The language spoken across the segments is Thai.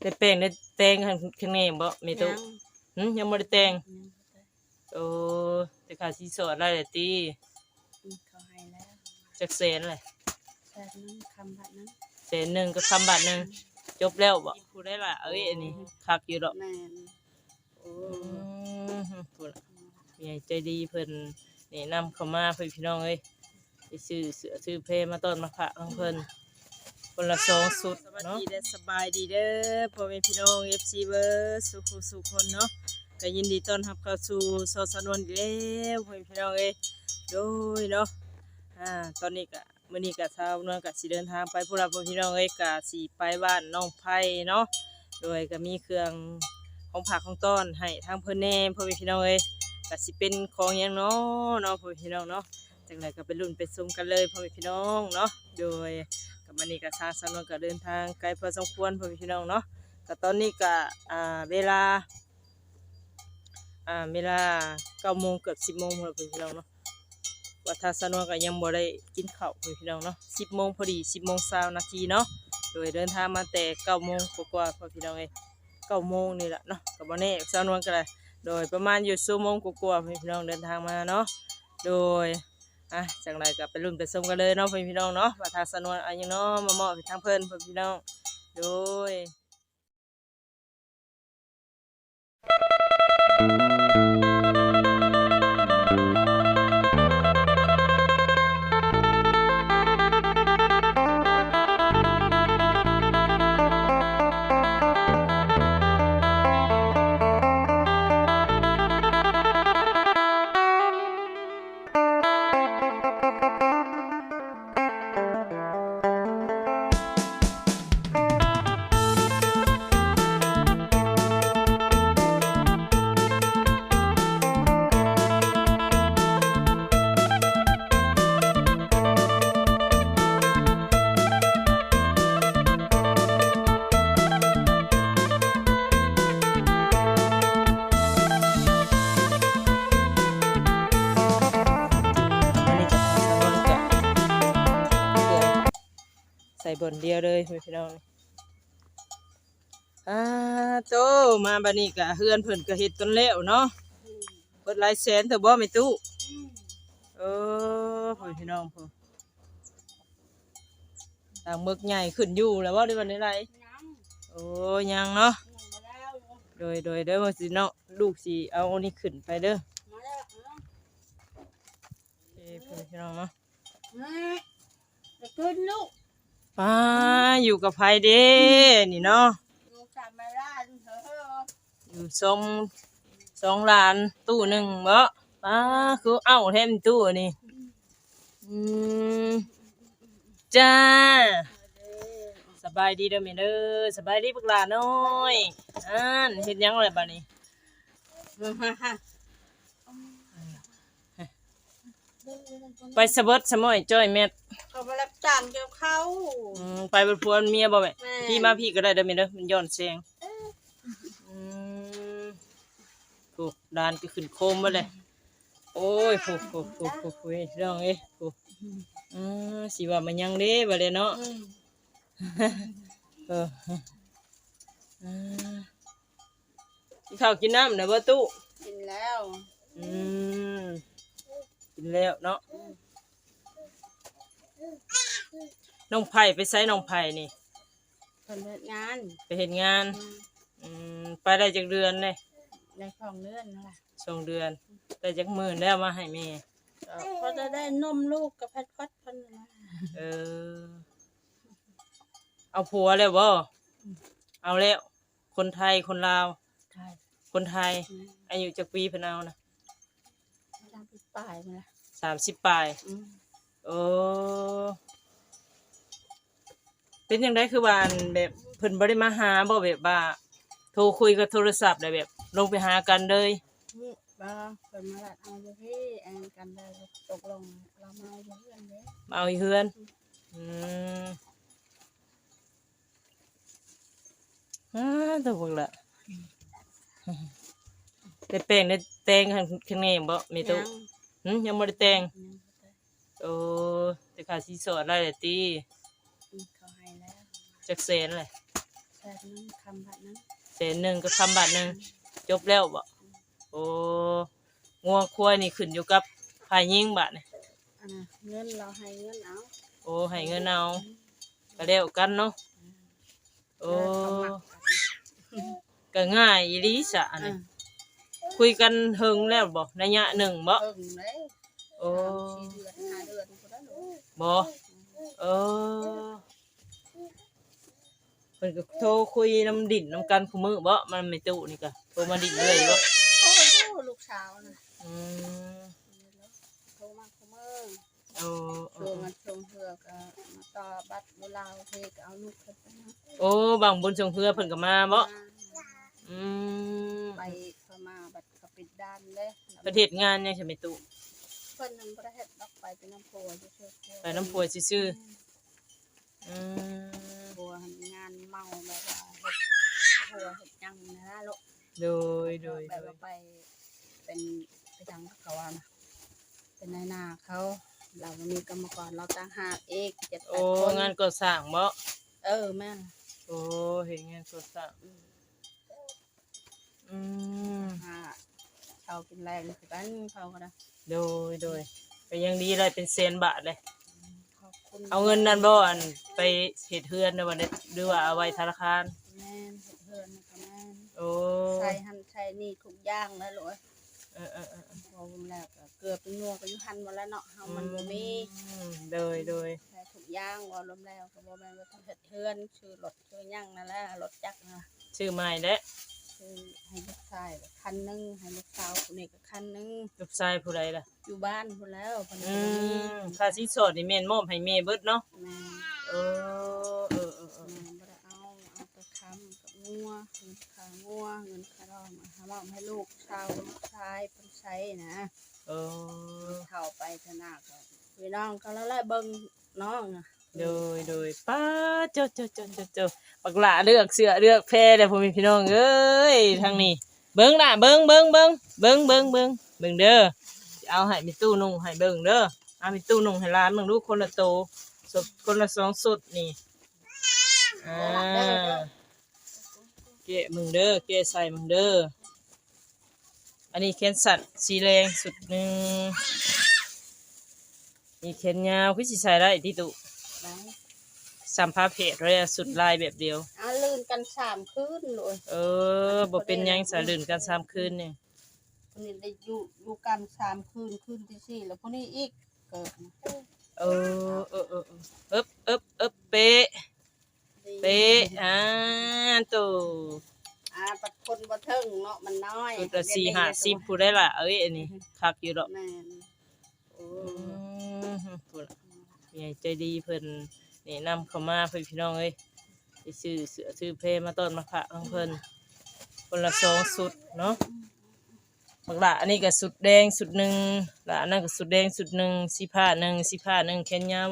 ได้แป้งได้แต่งข้างข้างในบ่มีตู้ยังหึยังบ่ได้แต่งยังบ่ได้โอ้แต่ค่าสินสอดได้แต่ติอืมเขาให้แล้วจักแสนเลยแซ่บนั้นคำบัดนั้นแสนหนึงกับคำบาทหนึงจบแล้วบ่ผู้ได้ล่ะเอ้ยอันนี้คักอยู่ดอกแม่นโอ้อืมพูดล่ะมีใจดีเพิ่นแนะนำเข้ามาเพิ่นพี่น้องเอ้ยไปซื้อเสื้อซื้อเพลมาต้อนมาพระของเพิ่น คนละสองสุดเนาะสบายดีเด้อพ่อแม่พี่น้อง FC เบอร์สุขสุขคนเนาะก็ยินดีต้อนรับเข้าสู่ซอสนวนอีกแล้วพ่อแม่พี่น้องเอ้ยโดยเนาะอ่าตอนนี้ก็มื้อนี้ก็ชาวนวลก็สิเดินทางไปพวกเราพ่อพี่น้องเอ้ยก็สิไปบ้านน้องไผ่เนาะโดยก็มีเครื่องของผักของต้อนให้ทางเพิ่นแน่พ่อแม่พี่น้องเอ้ยก็สิเป็นของหยังเนาะเนาะพ่อแม่พี่น้องเนาะจังไดก็ไปลุ้นไปชมกันเลยพ่อแม่พี่น้องเนาะโดย กับมันนี้ก็ทางสนวนก็เดินทางไกลพอสมควรพ่อพี่น้องเนาะก็ตอนนี้ก็อ่าเวลาอ่าเวลาโมงเกือบ10โมงแล้วพ่อแม่พี่น้องเนาะว่าทางสนวนก็ยังบ่ได้กินข้าวพอพี่น้องเนาะ10โมงพอดี10โมง20นาทีเนาะโดยเดินทางมาแต่9โมงกว่าๆพ่อพี่น้องเอ้ยเก้าโมงนี่แหละเนาะกับวันนี้สาวนวลกันเลยโดยประมาณอยู่ชั่วโมงกว่าๆพี่น้องเดินทางมาเนาะโดย อะจังไรก็ไปรุ่นไปชมกันเลยเนาะพี่น้องเนาะว่าทางสนวนอันยังเนาะมามอบให้ทางเพิ่นพี่น้องโดยอัน ใส่บนเดียวเลยพี่น้องอ่าโตมาบัดนี้ก็เฮือนเพิ่นก็เฮ็ดต้นแล้วเนาะเปิดหลายแสนเถอะบ่ไม่ตู้เออพ่อพี่น้องพ่อต่างเมึกใหญ่ขึ้นอยู่แล้วว่าได้วันนี้ไรยังโอ้ยังเนาะยังมาแล้วโดยโดยเด้อว่าสิเนาะลูกสิเอาอันนี้ขึ้นไปเด้อมาแล้วเออเอ้พ่อพี่น้องเนาะแม่จะขึ้นลูก ป้าอยู่กับไผเด้นี่เนาะลูกจำไม่ได้เถอะอยู่สองสองล้านตู้หนึ่งเบ่ป้าคือเอ้าแทนตู้นี่อืมจ้าสบายดีเด้อแม่เด้อสบายดีพวกหลานน้อยอ่านเฮ็ดหยังเลยบัดนี้ ไปสะเบิดสะม้อยจ้อยแม่เขาไปรับจ้างเกี่ยวเขาอืมไปเป็นผัวเมียบ่แม่แม่พี่มาพี่ก็ได้เด้อแม่เด้อมันย้อนแสงอืมโอ้ดานก็ขึ้นโคมมาเลยโอ้ยโหโหโหโหโหเรื่องเอ้ยโหอืมสิว่ามันยังเด้บัดเลยเนาะอืมเอออืมกินข้าวกินน้ำนะบ่ตู้กินแล้วอืมกิน แล้วเนาะน้องไผ่ไปใช้น้องไผ่นี่คนเลิกงานไปเห็นงาน อืมอืมไปได้จากเดือนเลยในของเลื่อนนั่นแหละสองเดือนได้จากหมื่นแล้วมาให้แม่ก็เพราะจะได้นมลูกกับแพทย์พัดพันนะเออ เอาผัวแล้วบ่เอาแล้ว คนไทยคนลาว ใช่คนไทยอืมอายุจากปีเพนเอานะจำปีป่ายมาละ สามสิบปลายอืมโอ้เป็นยังไงคือว่าอันแบบเพิ่นบ่ได้มาหาบ่แบบว่า โทรคุยกับโทรศัพท์ได้แบบ ลงไปหากันเลยนี่บ้าเปิดมาละเอาอยู่พี่แอนกันได้ตกลงเรามาเอาอยู่เพื่อนเด้มาเอาอีเฮือนอืมอ่าตัวพวกละได้แป้งได้แต่งข้างข้างในบ่มีตู้ยัง หึยังบ่ได้แต่งยังบ่ได้โอ้แต่ค่าสินสอดได้แต่ติอืมเขาให้แล้วจักจักแสนเลยแสนนึงคำบัดนั้นแสนหนึ่งก็คำบาทหนึ่งจบแล้วบ่โอ้งัวควายนี่ขึ้นอยู่กับภายยิงบาทนี่อันน่ะเงินเราให้เงินเอาโอ้ให้เงินเอาก็แล้วกันเนาะโอ้แล้วเขามักกันก็ง่ายอีหลีสะอันอ่านี้ คุยกันเฮิงแล้วบ่ระยะหนึ่งบ่เพิ่งเลยโอ้สามสี่เดือนห้าเดือนก็ได้ลูกบ่เออเพิ่นก็โทรคุยน้ำดินน้ำกันคุมือบ่มันไม่ตู้นี่ก็โทรมาดินเลยบ่โอ้โหลูกสาวนะอืมโทรมาคุมือโอ้โอ้ช่วงมันช่วงเพื่อก็มาต่อบัตรเวลาเพก็เอาลูกขึ้นไปนะโอ้บางบนชงเพื่อเพิ่นก็มาบ่อืมไปเข้า มาบัตรเขาปิดด้านเลยประเทศงานยังใช่ไหมตู้เพิ่นนั้นประเทศดอกไปเป็นน้ำโพจะช่วยไปน้ำพัวซื่อๆอืมบัวงานเมาแบบว่าเฮ็ดบัวเฮ็ดหยังนะลูกโดยโดยแบบโดว่ายไปเป็นไปทางเขาว่านะเป็นนายหน้าเขา เรามีกรรมกรเราต่างหากเอกเจ็ดแปโอ้ดคนงานก่อสร้างบ่เออแม่นโอ้เห็นงานก่อสร้าง อืม หาชาวกินแรงคือกันเขาก็ได้โดยโดยก็ยังดีเลยเป็นเซนบาทเลย ขอบคุณเอาเงินนั่นบ่อันไปเฮ็ดเฮือนในวันนี้หรือว่าเอาไว้ธนาคาร แม่นเฮ็ดเฮือนนะคะแม่นโอ้ใช้หันใช้นี่ทุกอย่างแล้วลูกเอ้ยเออเออเออพอผมแล้วก็เกลือเป็นนัวก็อยู่หันหมดแล้วเนาะเฮามันบ่มีอืมโดยโดยใช้ทุกอย่างว่าลมแล้วก็บ่แม่นว่าต้องเฮ็ดเฮือนชื่อรถชื่อหยังนั่นแหละรถจักรนะชื่อใหม่เด้ อคือให้ลูกชายก็คันหนึงให้ลูกสาวคนนี้ก็คันหนึงลูกชายผู้ใดล่ะ อยู่บ้านพุ่นแล้วเพิ่นอืก็มีมค่าสินสอดนี่แม่นมอบให้แม่เบิดเนาะแม่เออเออเออเออแม่บ่ได้เอาเอาไปค้ำกับงัวเงินค่างัวเงินค่าดอกมาหามอบให้ลูกชาวลูกชายเพิ่นใช้นะเออเข้าไปธนาก็พี่น้องเขาแล้วแหละเบิ่งน้องน่ะ โดยโดยป้าเจ้าเจ้าเจ้าเจ้าเจ้าปักหลาเลือกเสือเลือกแพรเด้อพ่อแม่พี่น้องเอ้ยทางนี้เบิ่งล่ะเบิ่งเบิ่งเบิ่งเบิ่งเบิ่งเบิ่งเบิ่งเด้อเอาให้มีตู้นุ่งให้เบิ่งเด้อเอามีตู้นุ่งให้ร้านเบิ่งดูคนละโตสดคนละสองสุดนี่อ่าเกะมึงเด้อเกะใส่มึงเด้ออันนี้แขนสั้นสีแดงสุดหนึ่งนี่แขนยาวคือสิใส่ได้ที่ตุ ไหนสัมภาเพจเลยอะสุดลายแบบเดียวเอาลื่นกันสามคืนเลยเออบ่เป็นหยังสาลื่นกันสามคืนนี่คนนี้ได้อยู่อยู่กันสามคืนคืนที่สี่แล้วพวกนี้อีกเกิดนะเออเออเออเออเอ๊บเอ๊บเอ๊บเป๊ะเป๊ะอ่าตู่อ่าปัดคนบ่เทิงเนาะมันน้อยสุดละสี่ห้าสิบผู้ได้ละเอ้ยอันนี้คักอยู่ดอกแม่นโอ้ อืมพูดละ ใหญ่ใจดีเพิ่นนี่นำเข้ามาเพื่อนพี่น้องเอ้ยไปซื้อเสือซื้อเพมาต้นมาพระของเพิ่นคนละสองสุดเนาะบักละอันนี้ก็สุดแดงสุดหนึ่งละอันนั้นก็สุดแดงสุดหนึ่งสีผ้าหนึ่งสีผ้าหนึ่งแขนยาว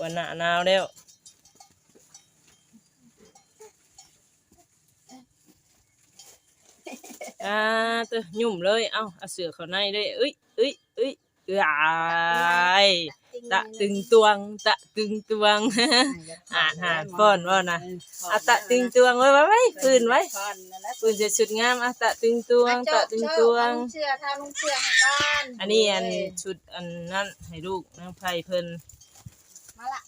วันหน้าหนาวแล้วอ่าตัวยุ่มเลย เอ้าเอาเสือเขาในด้วยเอ้ยเอ้ยเอ้ยเอ้ย ตะตึงตวง ตะตึงตวง อ่านหาฟ้อนว่านะอะตะตึงตวงไว้ไว้ไว้ปืนไว้ฟ้อนนั่นแหละปืนจะสุดงามอะตะตึงตวง ตะตึงตวงเอาเชื่อทาลุงเชื่อให้กันอันนี้อันเยชุดอันนั้นให้ลูกนางไพเพิ่นมาละ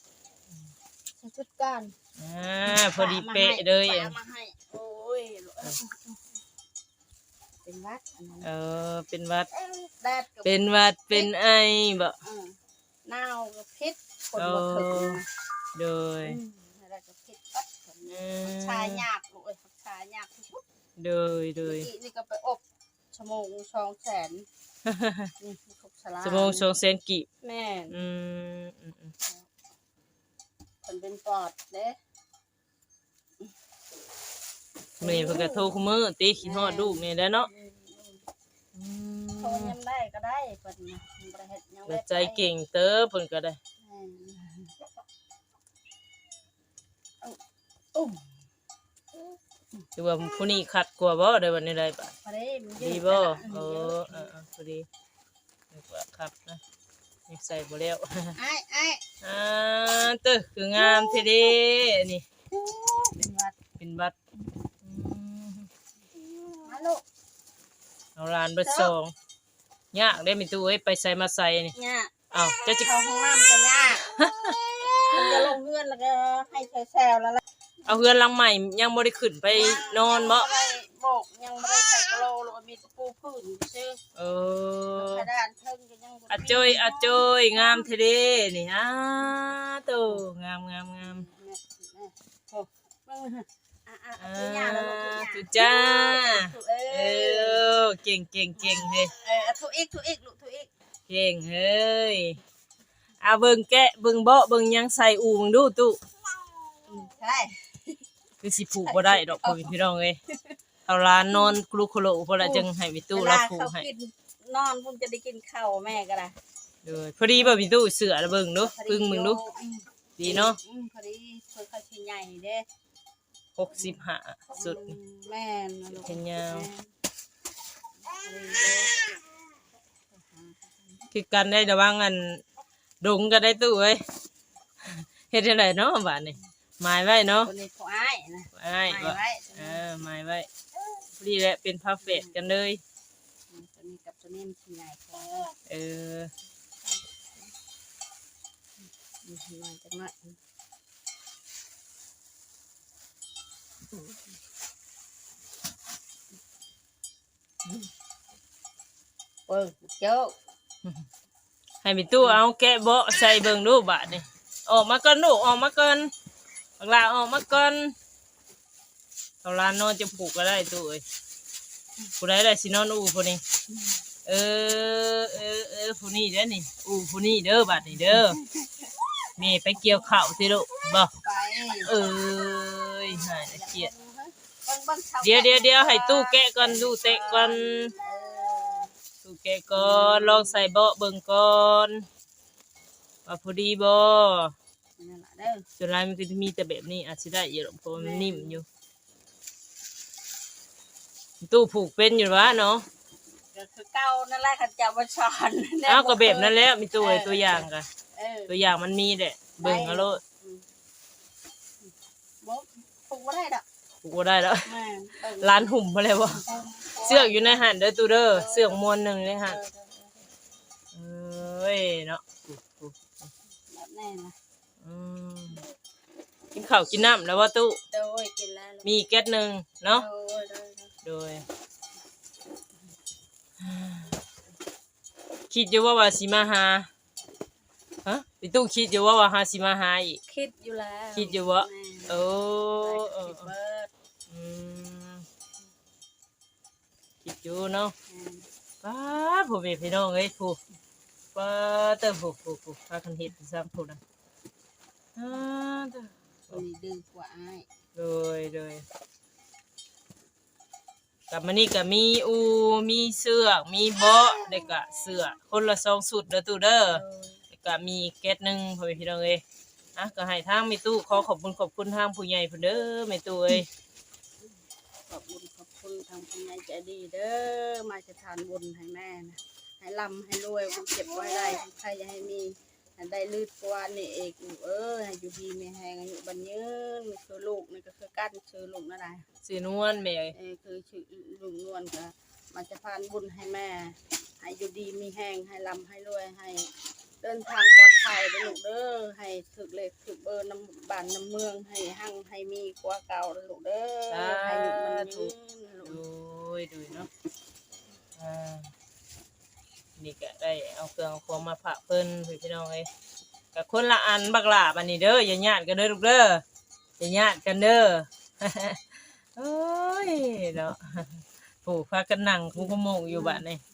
ใส่ชุดกันอ่าพอดีเป๊ะเลยฝาอะมาให้โอ้ยเป็นวัดอันนั้นเออเป็นหวัดแดดกับเป็นหวัดเป็นไอบ่เออ หนาวกับพิษคนบ่ถึงนะโดย อืมแล้วก็พิษปัดคนอืม ชายยากลูกเอ้ยชายยากที่สุดโดยโดยอีนี่ก็ไปอบชั่วโมงสองแสนนี่ทุกสลาสมองสองแสนกีบแม่นอืมอืมอืมคนเป็นปอดเด้มื้อนี้เพิ่นก็โทรคุมือติคิดฮอดลูกนี่แหล้วเนาะอื โทรยังได้ก็ได้เพิ่นะบ่ได้เได้ใจเก่งเต้อเนก็ได้ แม่อุ้มหรือว่าผู้นี้ขัดกลัวาบ่ได้วันนี้ได้ปะดีบ่โอ้เออเออพอดีนึกวครับนะยังใส่บเแล้ว ไอ้ไอ้อ่าเต้อคืองามทีเดีนี่เป็นบัตรเป็นบัตรมมาลูก เอาหลานเบิดสองยากได้มีตู้เอ้ยไปใส่มาใส่นี่เนี่ยอ้าวเจะจะเข้าห้องน้ำก็ยากมันจะลงเงื่อนแล้วก็ให้แซวๆแล้วล่ะเอาเฮือนหลังใหม่ยังบ่ได้ขึ้นไปนอนบ่ยังไม่ได้โบกยังไม่ได้ใส่กะโหลหรือว่ามีตะปูพื้นชื่อเออ กระดานเทิงก็ยังบ่อาจ้อยอาจ้อยงามเทเด้นี่อ้าโตงามงามงามเนี่ยเนี่ยโอ้เบิ่งฮะ อะอะอ่อะทุกอย่างแล้วลูกาทุตุกอย่าจ้างถูกเอเอออ เก่งเก่งเก่งเฮ้ยเออถูกอีกถูกอีกลูกถูกอีก เก่งเฮ้ยเอาเบิ่งแกะเบิ่งเบาะเบิ่งหยังใส่อูมึงดูตุอืมใช่คือสิผูกบ่ได้ดอกพ่อพี่น้องเอ้ยเอาหลานนอนกลุกโคโลพอละจึงให้มีตู้เวรัลาบผูกเขาให้กินนอนพุ่นจะได้กินข้าวแม่ก็ได้เด้อพอดีบ่มีตู้เสือละเบิ่งดูปึ้งมึงดูอืมดีเนาะอืมพอดีเพิ่นเขาชิ้นใหญ่เด้ 65สุดอืมแม่นนะลูกแขนยาวแม่นพอดีเด้คือกันได้ระวังอันดงก็ได้ตู้เอ้ยเฮ็ดจังไดเนาะบาดนี้หมายไว้เนาะคนนี้เขาอ้ายนะอ้ายหมายว่าไว้เออหมายไว้พอดีแหละเป็นพาเฟตกันเลย ตัวนี้กับตัวนี้มันชิ้นใหญ่กว่าเออมีชิ้นน้อยจังหน่อย เปิ้งเจ้าให้มีตู้เอาแกะเบาะใส่เบิ่งดูบาดนี้ออกมาก่อนลูกออกมาก่อนบักลาออกมาก่อนเอาลานนอนจะผูกก็ได้ตู้เอ้ยผู้ใดได้สินอนอู่ผู้นี้เออเออเออผู้นี้เด้อนี่อู่ผู้นี้เด้อบาดนี้เด้อแม่ไปเกี่ยวข้าวสิลูกบ่ไปเอ้ย หายละเกียดเบิ่งเบิ่งช้าเดี๋ยวเดี๋ยวเดี๋ยวให้ตู้แกะก่อนตู้เตะก่อนเออตู้แกะก่อนลองใส่เบาะเบิ่งก่อนว่าพอดีบ่นั่นล่ะเด้อส่วนลายมันก็จะมีแต่แบบนี้อาจจะได้อยู่หรอกเพราะว่ามันนิ่มอยู่ ตู้ผูกเป็นอยู่วะเนาะก็คือเก่านั่นแหละขันจะมาสอนเอ้าวก็แบบนั้นแหล้วมีตัวไอ้ตัวอย่างกันเออตัวอย่างมันมีแหละเบิ่งเอาโลดบ่ ปลูกบ่ได้ดอกผูกบ่ได้แล้ว แม่นเบิ่งร้านหุ่มมาแล้ววะเสือกอยู่ในหันเด้อตู้เด้อเสือกมวนหนึ่งในหันเออเอ้ยเนาะแบบแน่นะอืมกินข้าวกินน้ำแล้วว่าตู้โดยกินแล้วลูกมีแก๊สหนึ่งเนาะ โดยโดยโดยโดย คิดอยู่ว่าว่าสิมาหาฮะพี่ตู้คิดอยู่ว่าว่าหาสิมาหาอีก คิดอยู่แล้วคิดอยู่ว่าแม่นโอ้เออ คิดเบิด อืมคิดอยู่เนาะ แม่น ป้า ผู้เป็นพี่น้องเอ้ยผู้ป้าเติมผู้ผู้ผู้พากันเฮ็ดซ้ำผู้นะอ่าเด้อคนนี้ดื้อกว่าอ้ายโดยโดยกับมันนี่ก็มีอูมีเสือกมีเบาะเด็กกะเสือคนละสองสุดเด้อตู้เด้อโดยแล้วก็มีแก๊สหนึ่งพ่อแม่พี่น้องเอ้ยอะก็ให้ทางแม่ตู้ขอขอบคุณขอบคุณทางผู้ใหญ่เพิ่นเด้อแม่ตู้เอ้ยขอบคุณขอบคุณ ทางผู้ใหญ่ใจดีเด้อมาจะทานบุญให้แม่นะให้ร่ำให้รวยคนเจ็บไว้ได้ใครจะให้มีได้ลืดกว่านี่เอกอยู่เออให้อยู่ดีมีแหงอายุบันยืนคือลูกนี่ก็คือกั้นชื่อลูกนั่นแหละสินวลแม่เอ้ยเออคือชื่อลุงนวลก็มาจะพานบุญให้แม่ ให้อยู่ดีมีแหงให้ลำให้รวยให้ เดินทางปลอดภัยเด้อลูกเด้อให้ถึกเลขถึกเบอร์น้ำบ้านน้ำเมืองให้หั่งให้มีกว่าเก่าเด้อลูกเด้อให้อยู่มันยืนลูโดกยดยเนาะอ่านี่ก็ได้เอาเครื่องเอาของมาฝาเพิ่นพ่อแม่พี่น้องเอ้ยก็คนละอันบักหลาบัดนี้เด้ออย่าญาติกันเด้อลูกเด้ออย่าญาติกันเด้อ โอ้ยเนาะ ผู้พากันนั่งคุกขโมงอยู่บัดนี้อ่า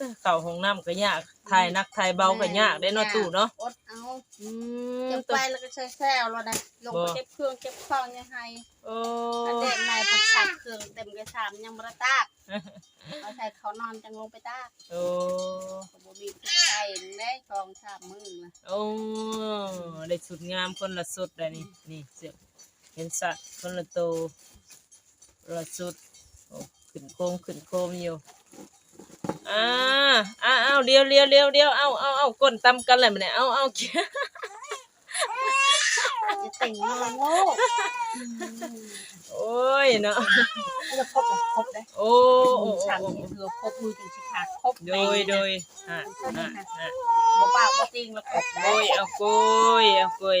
แต่เก่าห้องน้ำก็ยากถ่ายนักถ่ายเบาก็ยากได้เนาะตู้เนาะอดเอาอืมเก็บตัวไปแล้วก็ใช้แซวแล้วนะลงไปเก็บเครื่องเก็บของยังไงโอ้อันเด็กนายพักสักเครื่องเต็มกระชามยังบระตากเอาใส่เขานอนจังลงไปตากโอ้ก็บ่มีผู้ใส่ได้กองชามมือนะโอ้ได้สุดงามคนละสุดเลยนี่นี่เสียเห็นสัตว์คนละโตละสุดโอ้ขึ้นโคมขึ้นโคมอยู่ อ่าอ่าเอาเดียวเดียวเดียวเดียวเอาเอาเอาก้นตำกันเลยมันเนี่ยเอาเอาจะแต่งงานโง่โอ้ยเนาะจะครบจะครบได้โอ้โอ้ฉันโอ้นี่คือครบมือจริงสิค่ะครบโดยโดยฮะฮะฮะบ่ปากบ่จริงแล้วครบโอ้ยเอาโกยเอาโกย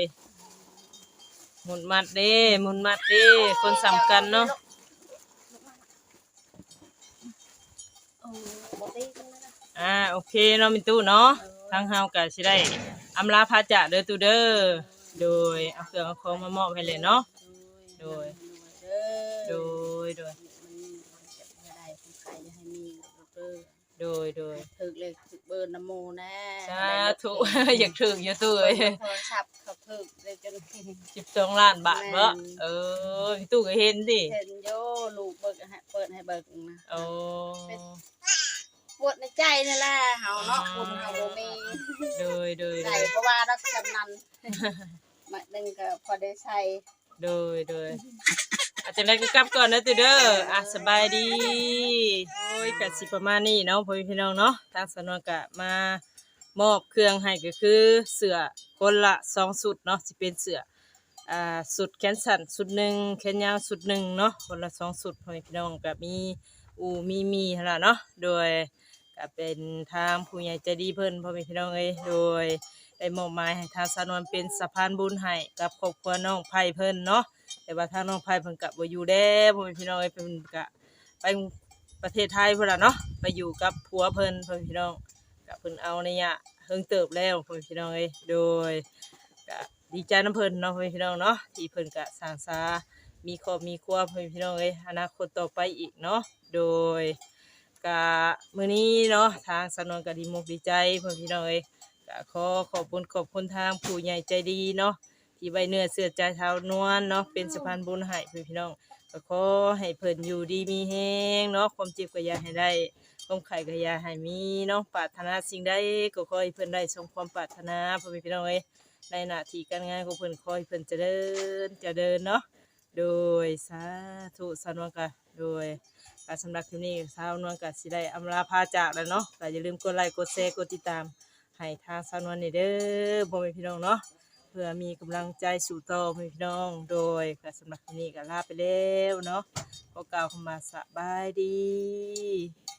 หมุนมัดเด้หมุนมัดเด้คนสำคัญเนาะโอ้บ่ตีกันนะ อ่าโอเคเนาะมินตู้เนาะทางเฮาก็สิได้อำลาพาจะเด้อตูเด้อโดยเอาเครื่องเอาของมามอบให้เลยเนาะโดยโดยโดยมันเจ็บบ่ได้คนไข้จะให้มีดอกเตอร์โดยโดยถึกเลขถึกเบอร์นโมแน่สาธุอยากถึงอยู่ตู้เอ้ยโทรศัพท์เขาถึกเลยจน12ล้านบาทเนาะเออมินตู้ก็เห็นดิเห็นโยลูกเบิกให้เปิดให้เบิกนะโอ้ ปวดในใจนี่แหละเฮาเนาะคุณเฮาบ่มีโดยโดยใจเพราะว่ารักกำนันมาหนึงก็พอได้ใช้โดยโดยอาจจะได้ก็กลับก่อนนะตูเด้ออะสบายดีโอ้ยก็สิประมาณนี้เนาะพ่อพี่น้องเนาะทางสนวนก็มามอบเครื่องให้ก็คือเสื้อคนละสองสุดเนาะสิเป็นเสื้ออ่าสุดแขนสั้นสุดหนึ่งแขนยาวสุดหนึ่งเนาะคนละสองสุดพ่อแม่พี่น้องกับมีอูมีมีหั่นล่ะเนาะโดย ก็เป็นทางผู้ใหญ่ใจดีเพิ่นพ่อแม่พี่น้องเอ้ยโดยได้มอบหมายให้ทางสานวนเป็นสะพานบุญให้กับครอบครัวน้องไผ่เพิ่นเนาะแต่ว่าทางน้องไผ่เพิ่นก็บ่อยู่แล้วพ่อแม่พี่น้องเอ้ยเพิ่นก็ไปประเทศไทยพุ่นล่ะเนาะไปอยู่กับผัวเพิ่นพ่อแม่พี่น้องก็เพิ่นเอาในยเฮิงเติบแล้วพ่อแม่พี่น้องเอ้ยโดยก็ดีใจน้ำเพิ่นเนาะพ่อแม่พี่น้องเนาะที่เพิ่นก็สร้างสามีครอบมีครัวพ่อแม่พี่น้องเอ้ยอนาคตต่อไปอีกเนาะโดย ก็มื้อนี้เนาะทางสนวนก็ดีมุกดีใจพ่อพี่น้องเอ้ยก็ขอขอบคุณขอบคุณทางผู้ใหญ่ใจดีเนาะที่ไว้เนื้อเสื้อใจเท้านวลเนาะเป็นสะพานบุญให้พ่อพี่น้องก็ขอให้เพิ่นอยู่ดีมีแฮงเนาะความเจ็บก็อย่าให้ได้ความไข่ก็อย่าให้มีเนาะปรารถนาสิ่งใดก็ขอให้เพิ่นได้สมความปรารถนาพ่อพี่น้องเอ้ยในหน้าที่การงานของเพิ่นคอยเพิ่นเจะเดินเจะเดินเนาะโดยสาธุสนวนกะโดย การสำหรับคลิปนี้สาวนวลกับสิได้อำลาพาจากแล้วเนาะแต่อย่าลืมกดไลค์กดแชร์กดติดตามให้ทางสาวนวลนี่เด้อพ่อแม่พี่น้องเนาะเพื่อมีกำลังใจสู่ต่อพ่อแม่พี่น้อง โดยการสำหรับคลิปนี้ก็ลาไปแล้วเนาะขอกล่าวคำมาสบายดี